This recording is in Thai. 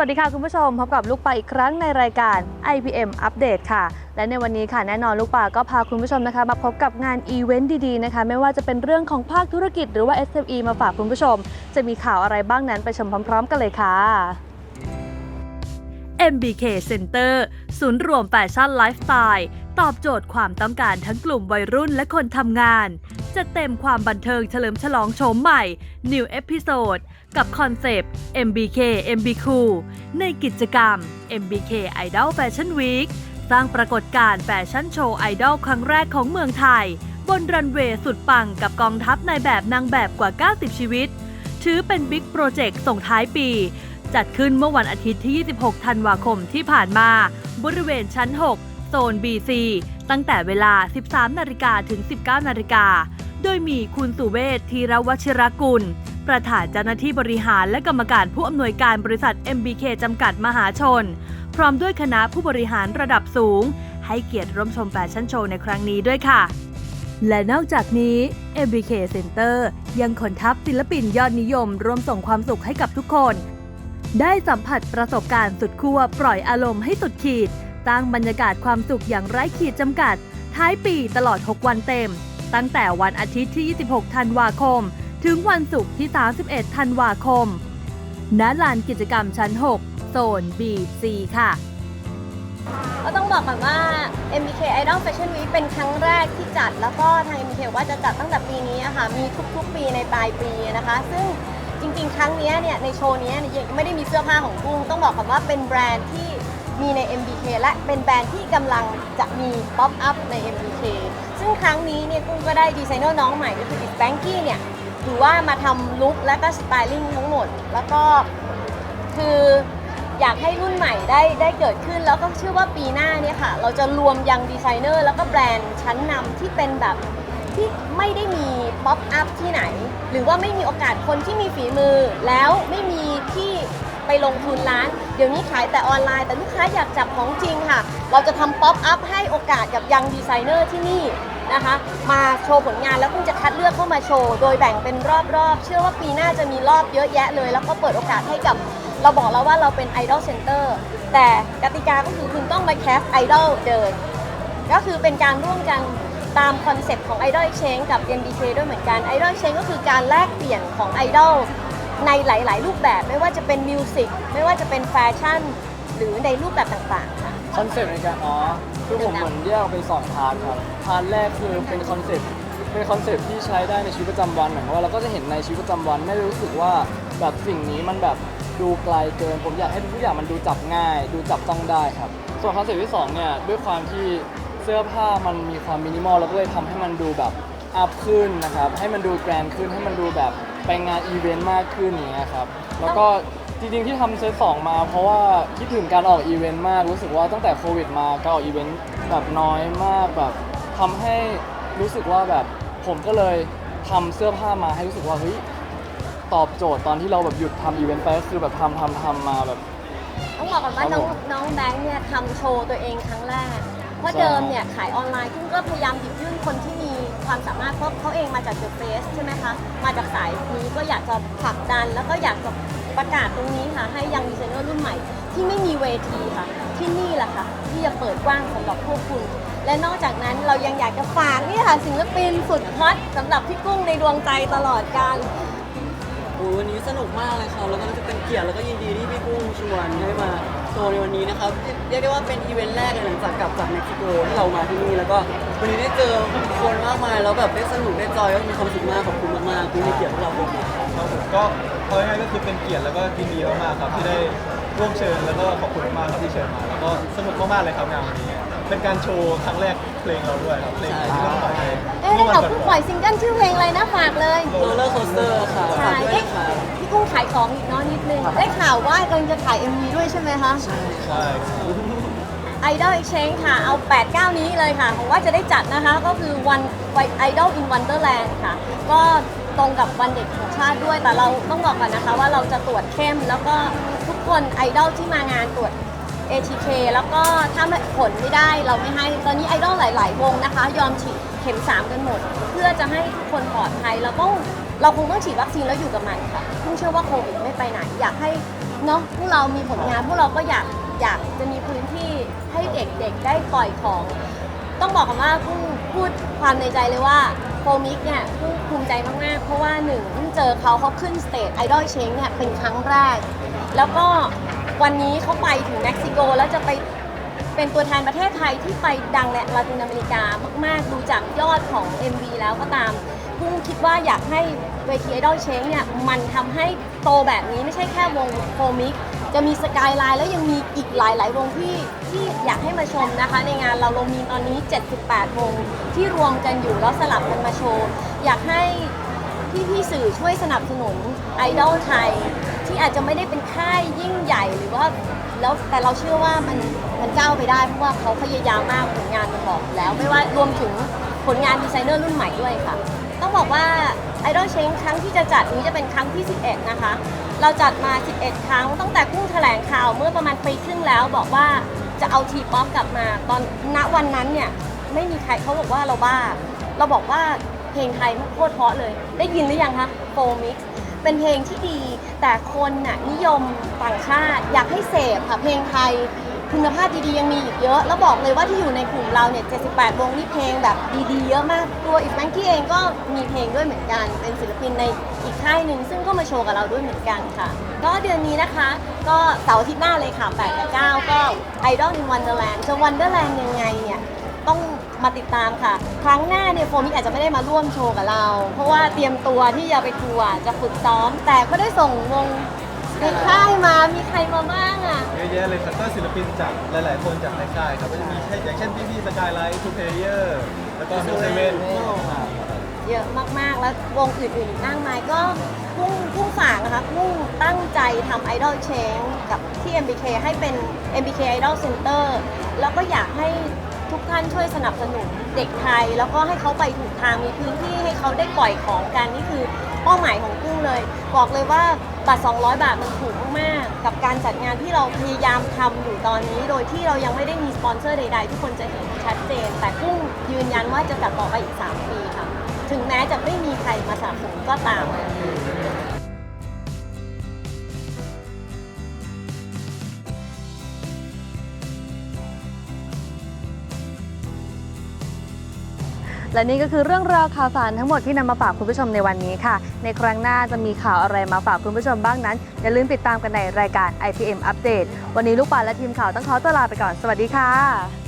วัสดีค่ะคุณผู้ชมพบกับลูกปลาอีกครั้งในรายการ IPM อัปเดตค่ะ และในวันนี้ค่ะแน่นอนลูกปลาก็พาคุณผู้ชมนะคะ มาพบกับงานอีเวนต์ดีๆนะคะ ไม่ว่าจะเป็นเรื่องของภาคธุรกิจหรือว่า SME มาฝากคุณผู้ชม จะมีข่าวอะไรบ้างนั้นไปชมพร้อม ๆ กันเลยค่ะ MBK Center ศูนย์รวมแฟชั่นไลฟ์สไตล์ ตอบโจทย์ความต้องการทั้งกลุ่มวัยรุ่นและคนทำงาน จะเต็มความบันเทิงเฉลิมฉลองโฉมใหม่ New Episode กับคอนเซปต์ MBK MB Cool ในกิจกรรม MBK Idol Fashion Week สร้างปรากฏการณ์แฟชั่นโชว์ไอดอลครั้งแรกของเมืองไทย บนรันเวย์สุดปังกับกองทัพนายแบบนางแบบกว่า 90 ชีวิต ถือเป็นบิ๊กโปรเจกต์ส่งท้ายปี จัดขึ้นเมื่อวันอาทิตย์ที่ 26 ธันวาคมที่ผ่านมา บริเวณชั้น 6 โซน BC ตั้งแต่เวลา 13 นาฬิกาถึง 19 นาฬิกา โดยมีคุณสุเวชธีรวชิรกุล ประธานเจ้าหน้าที่บริหารและกรรมการผู้อำนวยการบริษัท MBK จำกัดมหาชน พร้อมด้วยคณะผู้บริหารระดับสูง ให้เกียรติร่วมชมแฟชั่นโชว์ในครั้งนี้ด้วยค่ะและนอกจากนี้ MBK Center ยังขนทัพศิลปินยอดนิยม ร่วมส่งความสุขให้กับทุกคน ได้สัมผัสประสบการณ์สุดขั้วปล่อยอารมณ์ให้สุดขีดสร้างบรรยากาศความสุขอย่างไร้ขีดจำกัด ท้ายปีตลอด 6 วันเต็ม ตั้งแต่วันอาทิตย์ที่ 26 ธันวาคม ถึงวันศุกร์ที่ 31 ธันวาคม ณ ลานกิจกรรมชั้น 6 โซน B4 ค่ะ ก็ต้องบอกก่อนว่า MBK Idol Fashion Week เป็นครั้งแรกที่จัด แล้วก็ทาง MBK ว่าจะจัดตั้งแต่ปีนี้อะค่ะ มีทุกๆ ปีในปลายปีนะคะ ซึ่ง จริงๆ ครั้งเนี้ยเนี่ยในโชว์เนี้ยเนี่ยยังไม่ได้มีเสื้อผ้าของกุ้งต้องบอกก่อนว่าเป็นแบรนด์ที่มีใน MBK และเป็นแบรนด์ที่กำลังจะมีป๊อปอัพใน MBK ซึ่งครั้งนี้เนี่ยกุ้งก็ได้ดีไซเนอร์น้องใหม่ก็คือ It's Banky เนี่ยถือว่ามาทำลุคและก็สไตลิ่งทั้งหมด แล้วก็คืออยากให้รุ่นใหม่ได้ได้เกิดขึ้น แล้วก็เชื่อว่าปีหน้าเนี่ยค่ะ เราจะรวมยังดีไซเนอร์แล้วก็แบรนด์ชั้นนำที่เป็นแบบ ที่ไม่ได้มีป๊อปอัพที่ไหน หรือว่าไม่มีโอกาสคนที่มีฝีมือ แล้วไม่มีที่ไปลงทุนร้าน เดี๋ยวนี้ขายแต่ออนไลน์แต่ลูกค้าอยากจับของจริงค่ะ เราจะทำป๊อปอัพให้โอกาสกับยังดีไซเนอร์ที่นี่นะคะมาโชว์ผลงานแล้วเพิ่งจะคัดเลือกเข้ามาโชว์ โดยแบ่งเป็นรอบๆ เชื่อว่าปีหน้าจะมีรอบเยอะแยะเลย แล้วก็เปิดโอกาสให้กับเราบอกแล้วว่าเราเป็น Idol Center แต่กติกาก็คือคุณต้องมาแคสไอดอลเดิน ก็คือเป็นการร่วมกัน ตามคอนเซปต์ของ Idol Exchange กับ MBK ด้วยเหมือนกัน Idol Exchange ก็คือการแลกเปลี่ยนของไอดอลในหลาย ๆ รูปแบบไม่ว่าจะเป็นมิวสิกไม่ว่าจะเป็นแฟชั่น หรือในรูปแบบต่างๆค่ะ คอนเซปต์ในการอ๋อคือผมเหมือนแยกออกเป็นสองพาร์ทครับพาร์ทแรกคือเป็นคอนเซปต์เป็นคอนเซปต์ที่ใช้ได้ในชีวิตประจำวันเหมือนกับว่าเราก็จะเห็นในชีวิตประจำวันไม่ได้รู้สึกว่าแบบสิ่งนี้มันแบบดูไกลเกิน ผมอยากให้ทุกอย่างมันดูจับง่าย ดูจับต้องได้ครับ ส่วนคอนเซปต์ที่สองเนี่ยด้วยความที่ สื้อผ้ามันมีความมินิมอลเราก็เลยทำให้มันดูแบบอัพขึ้นนะครับ ให้มันดูแกรนด์ขึ้นให้มันดูแบบไปงานอีเวนต์มากขึ้นอย่างเงี้ยครับแล้วก็จริงๆที่ทำเซตสองมา เพราะว่าคิดถึงการออกอีเวนต์มากรู้สึกว่าตั้งแต่โควิดมาการออกอีเวนต์แบบน้อยมากแบบทำให้รู้สึกว่าแบบผมก็เลยทำเสื้อผ้ามาให้รู้สึกว่าเฮ้ยตอบโจทย์ตอนที่เราแบบหยุดทำอีเวนต์ไปก็คือแบบทำทำทำมาแบบ ต้องบอกก่อนว่าครับน้องผมน้องแบงค์เนี่ยทำโชว์ตัวเองครั้งแรก เพราะเดิมเนี่ยขายออนไลน์ซึ่งก็พยายามหยิบยื่นคนที่มีความสามารถเพราะเขาเองมาจากเดอะเฟสใช่ไหมคะมาจากสายนี้ก็อยากจะผลักดัน แล้วก็อยากจะประกาศตรงนี้ค่ะ ให้ยังดีไซเนอร์รุ่นใหม่ ที่ไม่มีเวทีค่ะ ที่นี่แหละค่ะ ที่จะเปิดกว้างสำหรับพวกคุณ และนอกจากนั้นเรายังอยากจะฝากนี่ค่ะศิลปินสุดฮอตสำหรับพี่กุ้งในดวงใจตลอดการ โอ้วันนี้สนุกมากเลยครับแล้วก็รู้สึกเป็นเกียรติแล้วก็ยินดีที่พี่กุ้งชวนให้มาโชว์ในวันนี้นะครับเรียกได้ว่าเป็นอีเวนต์แรกเลยหลังจากกลับจากเม็กซิโกที่เรามาที่นี่แล้วก็วันนี้ได้เจอคนมากมายแล้วแบบได้สนุกได้จอยก็มีความสุขมากขอบคุณมากๆที่ให้เกียรติพวกเราด้วย ครับผมก็เอาง่ายๆก็คือเป็นเกียรติแล้วก็ยินดีมากๆครับที่ได้ร่วมเชิญแล้วก็ขอบคุณมากๆครับที่เชิญมา แล้วก็สนุกมากๆเลยครับงานวันนี้ เป็นการโชว์ครั้งแรกเพลงเราด้วยครับเพลงที่เราปล่อยไปเอ๊ะได้ข่าวเพิ่งปล่อยซิงเกิลชื่อเพลงอะไรนะฝากเลยโรลเลอร์โคสเตอร์ค่ะฝากขายด้วยเอ๊ะนะคะพี่กุ้งขายของอีกเนาะนิดนึงได้ข่าวว่ากำลังจะถ่าย MV ด้วยใช่ไหมคะใช่ครับ Idol Exchange ค่ะ เอา 8 9 นี้เลยค่ะผมว่าจะได้จัดนะคะ ก็คือวัน Idol in Wonderland ค่ะ ก็ตรงกับวันเด็กแห่งชาติด้วย แต่เราต้องบอกก่อนนะคะว่าเราจะตรวจเข้ม แล้วก็ทุกคนไอดอลที่มางานตรวจ ATK แล้วก็ถ้าผลไม่ได้เราไม่ให้ ตอนนี้ไอดอลหลาย ๆ วงนะคะ ยอมฉีดเข็ม 3 กันหมด เพื่อจะให้ทุกคนปลอดภัยเราต้องเราคงต้องฉีดวัคซีนแล้วอยู่กับมันค่ะพิ่งเชื่อว่าโควิดไม่ไปไหน อยากให้เนาะพวกเรามีผลงาน พวกเราก็อยากอยากจะมีพื้นที่ให้เด็ก ๆ ได้ปล่อยของ ต้องบอกกันว่าพุ่งพูดความในใจเลยว่าโฟมิกเนี่ยพุ่งภูมิใจมาก ๆ เพราะว่าหนึ่งเพิ่งเจอเขาเขาขึ้นสเตจไอดอลเชงเนี่ยเป็นครั้งแรก แล้วก็ วันนี้เขาไปถึงเม็กซิโกแล้วจะไปเป็นตัวแทนประเทศไทยที่ไปดังในลาตินอเมริกามากๆ ดูจากยอดของ MV แล้วก็ตามพุ่งคิดว่าอยากให้เวทีไอดอลเชงเนี่ยมันทำให้โตแบบนี้ไม่ใช่แค่วงโฟมิก จะมีสกายไลน์แล้วยังมีอีกหลาย ๆ วงที่ที่อยากให้มาชมนะคะ ในงานเราเรามีตอนนี้ 78 วงที่รวมกันอยู่แล้วสลับกันมาโชว์ อยากให้พี่พี่ๆสื่อช่วยสนับสนุนไอดอลไทย อาจจะไม่ได้เป็นค่ายยิ่งใหญ่หรือว่าแล้วแต่เราเชื่อว่ามันมันก้าวไปได้เพราะว่าเขาพยายามมากผลงานมันบอกแล้ว ไม่ว่ารวมถึงผลงานดีไซเนอร์รุ่นใหม่ด้วยค่ะ ต้องบอกว่า Idol Change ครั้งที่จะจัดนี้จะเป็นครั้งที่ 11 นะคะ เราจัดมา 11 ครั้งตั้งแต่กุ้งแถลงข่าวเมื่อประมาณปีครึ่งแล้วบอกว่าจะเอาทีป๊อปกลับมา ตอนณวันนั้นเนี่ยไม่มีใครเขาบอกว่าเราบ้า เราบอกว่าเพลงไทยมันโคตรเพราะเลย ได้ยินหรือยังคะโฟมิก เป็นเพลงที่ดี แต่คนน่ะนิยมต่างชาติ อยากให้เสพค่ะเพลงไทยคุณภาพดีๆ ยังมีอีกเยอะ แล้วบอกเลยว่าที่อยู่ในกลุ่มเราเนี่ย 78 วงนี่เพลงแบบดีๆ เยอะมาก ตัวอีกแบงกี้เองก็มีเพลงด้วยเหมือนกัน เป็นศิลปินในอีกค่ายหนึ่งซึ่งก็มาโชว์กับเราด้วยเหมือนกันค่ะ ก็เดือนนี้นะคะ ก็เสาร์อาทิตย์หน้าเลยค่ะ8กับ9ก็ Idol in Wonderland จะ Wonderland ยังไงเนี่ย ต้อง มาติดตามค่ะ ครั้งหน้าเนี่ยโฟมิกอาจจะไม่ได้มาร่วมโชว์กับเรา เพราะว่าเตรียมตัวที่จะไปทัวร์จะฝึกซ้อม แต่ก็ได้ส่งวงในค่ายมามีใครมาบ้างอะ เยอะแยะเลยครับก็ศิลปินจากหลาย ๆ คนจากในค่ายครับก็จะมีเช่นอย่างเช่นพี่พี่สกายไลท์ทูเพเยอร์แล้วก็มิวเซเว่นเยอะมากๆ แล้ววงอื่นๆอีกมากมายก็พุ่งพุ่งฝากนะคะพุ่งตั้งใจทำ Idol Change กับที่ MBK ให้เป็น MBK Idol Center แล้วก็อยากให้ ทุกท่านช่วยสนับสนุนเด็กไทย แล้วก็ให้เขาไปถูกทางมีพื้นที่ให้เขาได้ปล่อยของกันนี่คือเป้าหมายของกุ้งเลย บอกเลยว่าบัตร 200 บาทมันถูกมากๆกับการจัดงานที่เราพยายามทำอยู่ตอนนี้ โดยที่เรายังไม่ได้มีสปอนเซอร์ใด ๆ ทุกคนจะเห็นชัดเจน แต่กุ้งยืนยันว่าจะจัดต่อไปอีก 3 ปีค่ะ ถึงแม้จะไม่มีใครมาสนับสนุนก็ตาม และนี่ก็คือเรื่องราวข่าวสารทั้งหมดที่นำมาฝากคุณผู้ชมในวันนี้ค่ะ ในครั้งหน้าจะมีข่าวอะไรมาฝากคุณผู้ชมบ้างนั้น อย่าลืมติดตามกันในรายการ IPM Update วันนี้ลูกปาและทีมข่าวต้องขอตัวลาไปก่อน สวัสดีค่ะ